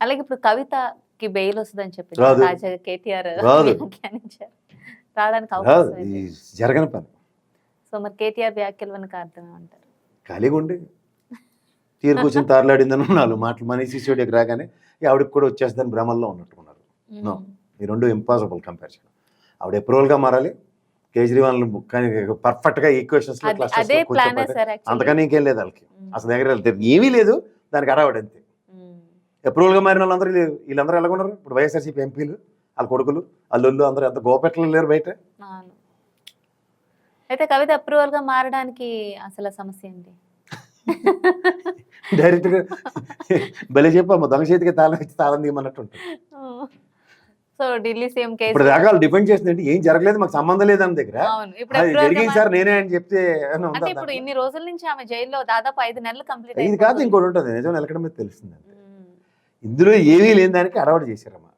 అలాగే ఇప్పుడు కవితకి బెయిల్ వస్తుందని. తాజాగా కేటీఆర్. వ్యాఖ్యానించారు. రావడానికి అవకాశం. జరగని పని. సో మరి కేటీఆర్ వ్యాఖ్యలు వెనక అర్థం అంటారు ఖాళీగా ఉండి. తీరు కూర్చొని తారలాడిందని నాలుగు మాటలు మనిషి స్టూడియోకి రాగానే ఆవిడకి కూడా వచ్చేస్తుందని భ్రమల్లో ఉన్నట్టుకున్నారు. ఈ రెండు ఇంపాసిబుల్ కంపేర్ చేయడం ఆవిడ అప్రూవల్గా మారాలి. కేజ్రీవాల్ కానీ పర్ఫెక్ట్గా ఈక్వేషన్స్ అంతకని ఇంకేం లేదు వాళ్ళకి. అసలు దగ్గర ఏమీ లేదు. దానికి అడావిడ అంతే అప్రూవల్గా మారిన వాళ్ళందరూ వీళ్ళందరూ ఎలా ఉన్నారు ఇప్పుడు వైఎస్ఆర్సీపీ ఎంపీలు వాళ్ళ కొడుకులు అల్లుళ్ళు అందరూ ఎంత గోపెట్లు లేరు బయట? అయితే కవిత అప్రూవల్గా మారడానికి అసలు సమస్య ఏంటి? డైరెక్ట్గా భలే చెప్పమ్మ దొంగ చేతికి తాళం ఇచ్చి తాళం తీయమన్నట్టు సో ఢిల్లీ సీఎం ఇప్పుడు కేసీఆర్ దాకా డిపెండ్ చేసిందంటే ఏం జరగలేదు మాకు సంబంధం లేదు అని దగ్గర. ఇప్పుడు జరిగింది సార్ నేనే అని చెప్తే అంటే ఇప్పుడు? ఇన్ని రోజుల నుంచి ఆమె జైల్లో దాదాపు ఐదు నెలలు కంప్లీట్ ఇది కాదు ఇంకోటి ఉంటుంది నిజం నిలకడం మీద తెలుస్తుంది అంతే ఇందులో ఏమీ లేని దానికి అడవాడు చేశారమ్మా.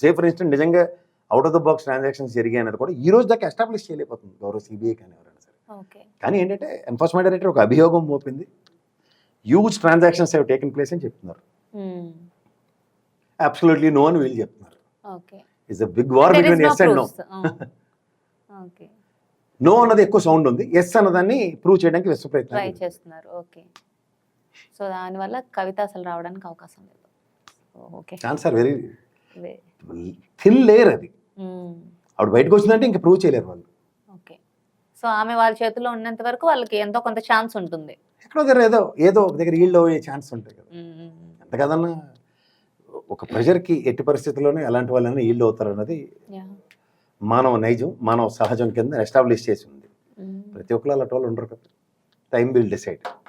సే ఫర్ ఇన్స్టెంట్ నిజంగా out of the box transactions జరిగాయి అనేది కూడా ఈ రోజు దాకా ఎస్టాబ్లిష్ చేయలేకపోతుంది గౌరవ సిబిఐ కానీ ఎవరైనా సరే. ఓకే. కానీ ఏంటంటే ఎన్ఫోర్స్మెంట్ డైరెక్టర్ ఒక అభియోగం మోపింది. Huge transactions have taken place అని చెప్తున్నారు. అబ్సల్యూట్లీ నో అని వీళ్ళు చెప్తున్నారు. Is a big war between yes and no okay no అన్నది ఎక్కువ సౌండ్ ఉంది. ఎస్ అన్నదాన్ని ప్రూవ్ చేయడానికి విశ్వ ట్రై ప్రయత్నం చేస్తున్నారు. ఓకే సో దానివల్ల కవిత అసలు రావడానికి అవకాశం లేదు. ఆర్ వెరీ థిన్ లేయర్ అది. ఆవిడ బయటకు వచ్చిందంటే ఇంకా ప్రూవ్ చేయలేరు వాళ్ళు. ఓకే. సో ఆమె వాళ్ళ చేతిలో ఉన్నంత వరకు వాళ్ళకి ఎంతో కొంత ఛాన్స్ ఉంటుంది. ఎక్కడో దగ్గర ఏదో ఏదో ఒక దగ్గర ఈళ్ళు అయ్యే ఛాన్స్ ఉంటాయి కదా. ఎంత కదన్నా ఒక ప్రెషర్కి ఎట్టి పరిస్థితుల్లోనే ఎలాంటి వాళ్ళైనా ఈళ్ళు అవుతారు అన్నది. మానవ నైజం మానవ సహజం కింద ఎస్టాబ్లిష్ చేసి ఉంది. ప్రతి ఒక్కరు అలాంటి వాళ్ళు ఉండరు కదా. Time will decide